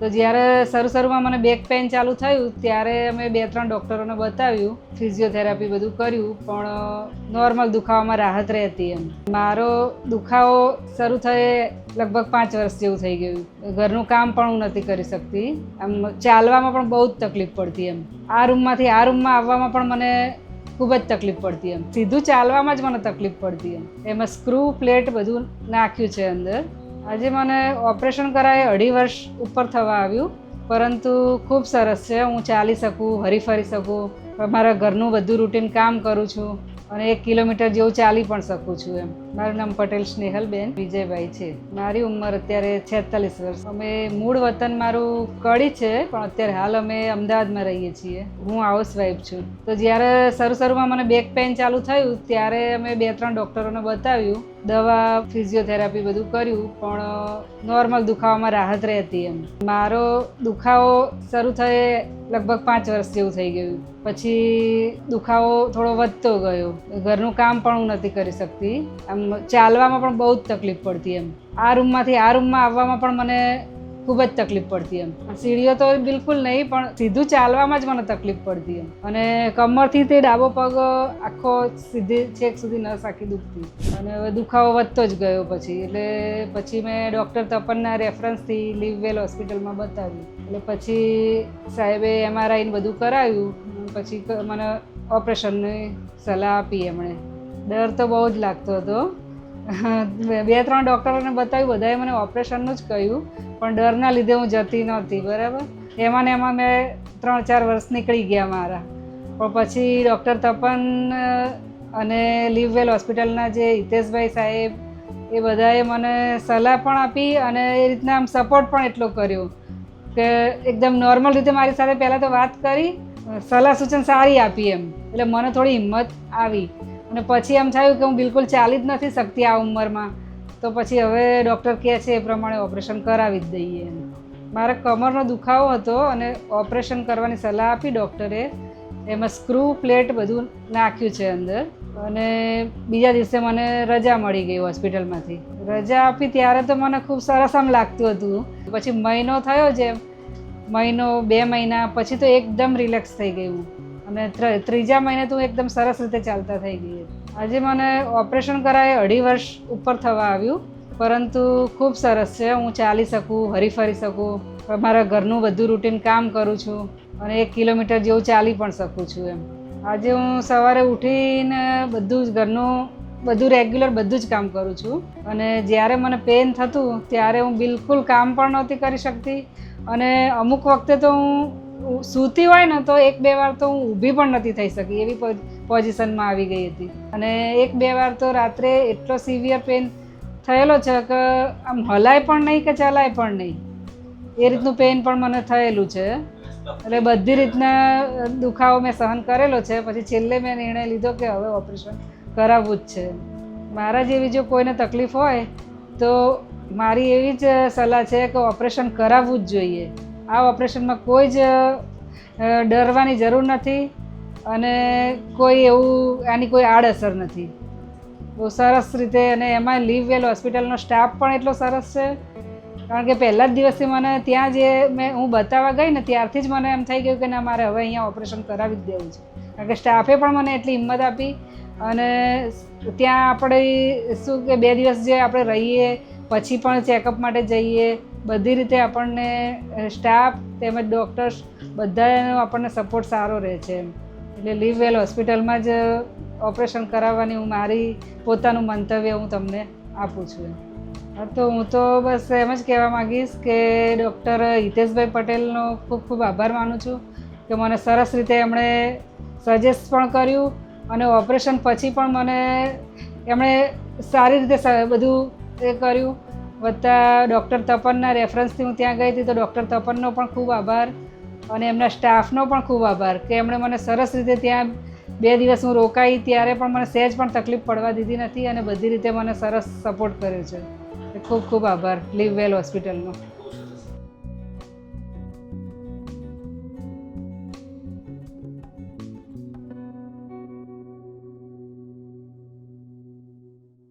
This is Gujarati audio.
તો જ્યારે શરૂ શરૂમાં મને બેક પેઇન ચાલુ થયું, ત્યારે અમે બે ત્રણ ડૉક્ટરોને બતાવ્યું ફિઝિયોથેરાપી બધું કર્યું, પણ નોર્મલ દુખાવામાં રાહત રહેતી એમ. મારો દુખાવો શરૂ થયે લગભગ પાંચ વર્ષ જેવું થઈ ગયું. ઘરનું કામ પણ હું નથી કરી શકતી. આમ, ચાલવામાં પણ બહુ જ તકલીફ પડતી એમ. આ રૂમમાંથી આ રૂમમાં આવવામાં પણ મને ખૂબ જ તકલીફ પડતી એમ. સીધું ચાલવામાં જ મને તકલીફ પડતી એમ. એમાં સ્ક્રૂ પ્લેટ બધું નાખ્યું છે અંદર. આજે મને ઓપરેશન કરાય અઢી વર્ષ ઉપર થવા આવ્યું, પરંતુ ખૂબ સરસ છે. હું ચાલી શકું, હરી ફરી શકું, મારા ઘરનું બધું રૂટીન કામ કરું છું અને એક કિલોમીટર જેવું ચાલી પણ શકું છું એમ. મારું નામ પટેલ સ્નેહલબેન, વિજયભાઈ છે. મારી ઉંમર અત્યારે છેતાલીસ વર્ષ. અમે મૂળ વતન મારું કડી છે, પણ અત્યારે હાલ અમે અમદાવાદમાં રહીએ છીએ. હું હાઉસવાઈફ છું. તો જ્યારે શરૂ શરૂમાં મને બેક પેઇન ચાલુ થયું, ત્યારે અમે બે ત્રણ ડૉક્ટરોને બતાવ્યું. દવા ફિઝિયોથેરાપી બધું કર્યું, પણ નોર્મલ દુખાવામાં રાહત રહેતી એમ. મારો દુખાવો શરૂ થયે લગભગ પાંચ વર્ષ જેવું થઈ ગયું. પછી દુખાવો થોડો વધતો ગયો. ઘરનું કામ પણ હું નથી કરી શકતી. આમ ચાલવામાં પણ બહુ જ તકલીફ પડતી એમ. આ રૂમમાંથી આ રૂમમાં આવવામાં પણ મને ખૂબ જ તકલીફ પડતી એમ. સીડીઓ તો બિલકુલ નહીં, પણ સીધું ચાલવામાં જ મને તકલીફ પડતી એમ. અને કમરથી તે ડાબો પગ આખો સીધી છેક સુધી નસ આખી દુખતી. અને હવે દુખાવો વધતો જ ગયો પછી. એટલે પછી મેં ડૉક્ટર તપનના રેફરન્સથી લીવવેલ હોસ્પિટલમાં બતાવ્યું. એટલે પછી સાહેબે એમઆરઆઈને બધું કરાવ્યું. પછી મને ઓપરેશનની સલાહ આપી એમણે. ડર તો બહુ જ લાગતો હતો. બે ત્રણ ડૉક્ટરોને બતાવ્યું, બધાએ મને ઓપરેશનનું જ કહ્યું, પણ ડરના લીધે હું જતી નહોતી, બરાબર? એમાં ને એમાં મેં ત્રણ ચાર વર્ષ નીકળી ગયા મારા. પણ પછી ડૉક્ટર તપન અને લીવવેલ હોસ્પિટલના જે હિતેશભાઈ સાહેબ, એ બધાએ મને સલાહ પણ આપી અને એ રીતના આમ સપોર્ટ પણ એટલો કર્યો કે એકદમ નોર્મલ રીતે મારી સાથે પહેલાં તો વાત કરી, સલાહ સૂચન સારી આપી એમ. એટલે મને થોડી હિંમત આવી. અને પછી એમ થયું કે હું બિલકુલ ચાલી જ નથી શકતી આ ઉંમરમાં. તો પછી હવે ડૉક્ટર કહે છે એ પ્રમાણે ઓપરેશન કરાવી જ દઈએ મારે કમરનો દુખાવો હતો અને ઓપરેશન કરવાની સલાહ આપી ડૉક્ટરે. એમાં સ્ક્રૂ, પ્લેટ બધું નાખ્યું છે અંદર. અને બીજા દિવસે મને રજા મળી ગઈ હોસ્પિટલમાંથી. રજા આપી ત્યારે તો મને ખૂબ સરસ આમ લાગતું હતું. પછી મહિનો થયો જેમ. મહિનો, બે મહિના પછી તો એકદમ રિલેક્સ થઈ હું. અને ત્ર- ત્રીજા મહિને તો એકદમ સરસ રીતે ચાલતા થઈ ગઈ આજે મને ઓપરેશન કરાય અઢી વર્ષ ઉપર થવા આવ્યું, પરંતુ ખૂબ સરસ છે. હું ચાલી શકું હરી ફરી શકું, મારા ઘરનું બધું રૂટીન કામ કરું છું અને એક કિલોમીટર જેવું ચાલી પણ શકું છું એમ. આજે હું સવારે ઉઠીને બધું જ ઘરનું, બધું રેગ્યુલર બધું જ કામ કરું છું. અને જ્યારે મને પેન થતું, ત્યારે હું બિલકુલ કામ પણ નહોતી કરી શકતી અને અમુક વખતે તો હું સૂતી હોય ને તો એક બે વાર તો હું ઊભી પણ નથી થઈ શકી, એવી પોઝિશનમાં આવી ગઈ હતી. અને એક બે વાર તો રાત્રે એટલો સિવિયર પેન થયેલો છે કે આમ હલાય પણ નહીં કે ચલાય પણ નહીં. એ રીતનું પેન પણ મને થયેલું છે. એટલે બધી રીતના દુખાવો મેં સહન કરેલો છે. પછી છેલ્લે મેં નિર્ણય લીધો કે હવે ઓપરેશન કરાવવું જ છે. મારા જેવી જો કોઈને તકલીફ હોય તો મારી એવી જ સલાહ છે કે ઓપરેશન કરાવવું જ જોઈએ. આ ઓપરેશનમાં કોઈ જ ડરવાની જરૂર નથી અને કોઈ એવું, આની કોઈ આડઅસર નથી. બહુ સરસ રીતે અને એમાં લીવવેલ હોસ્પિટલનો સ્ટાફ પણ એટલો સરસ છે. કારણ કે પહેલા જ દિવસથી મને ત્યાં જે મેં, હું બતાવવા ગઈ ને ત્યારથી જ મને એમ થઈ ગયું કે ના, મારે હવે અહીંયા ઓપરેશન કરાવી જ દેવું છે. કારણ કે સ્ટાફે પણ મને એટલી હિંમત આપી અને ત્યાં આપણે શું કે બે દિવસ જે આપણે રહીએ, પછી પણ ચેકઅપ માટે જઈએ બધી રીતે આપણને સ્ટાફ તેમજ ડૉક્ટર્સ બધાનો આપણને સપોર્ટ સારો રહે છે એટલે લીવવેલ હોસ્પિટલમાં જ ઓપરેશન કરાવવાની હું મારી પોતાનું મંતવ્ય હું તમને આપું છું તો હું તો બસ એમ જ કહેવા માંગીશ કે ડૉક્ટર હિતેશભાઈ પટેલનો ખૂબ ખૂબ આભાર માનું છું કે મને સરસ રીતે એમણે સજેસ્ટ પણ કર્યું અને ઓપરેશન પછી પણ મને એમણે સારી રીતે બધું એ કર્યું. વત્તા ડૉક્ટર તપનના રેફરન્સથી હું ત્યાં ગઈ હતી તો ડૉક્ટર તપનનો પણ ખૂબ આભાર અને એમના સ્ટાફનો પણ ખૂબ આભાર કે એમણે મને સરસ રીતે ત્યાં બે દિવસ હું રોકાઈ ત્યારે પણ મને સહેજ પણ તકલીફ પડવા દીધી નથી અને બધી રીતે મને સરસ સપોર્ટ કર્યો છે. ખૂબ ખૂબ આભાર. લીવ વેલ હોસ્પિટલનો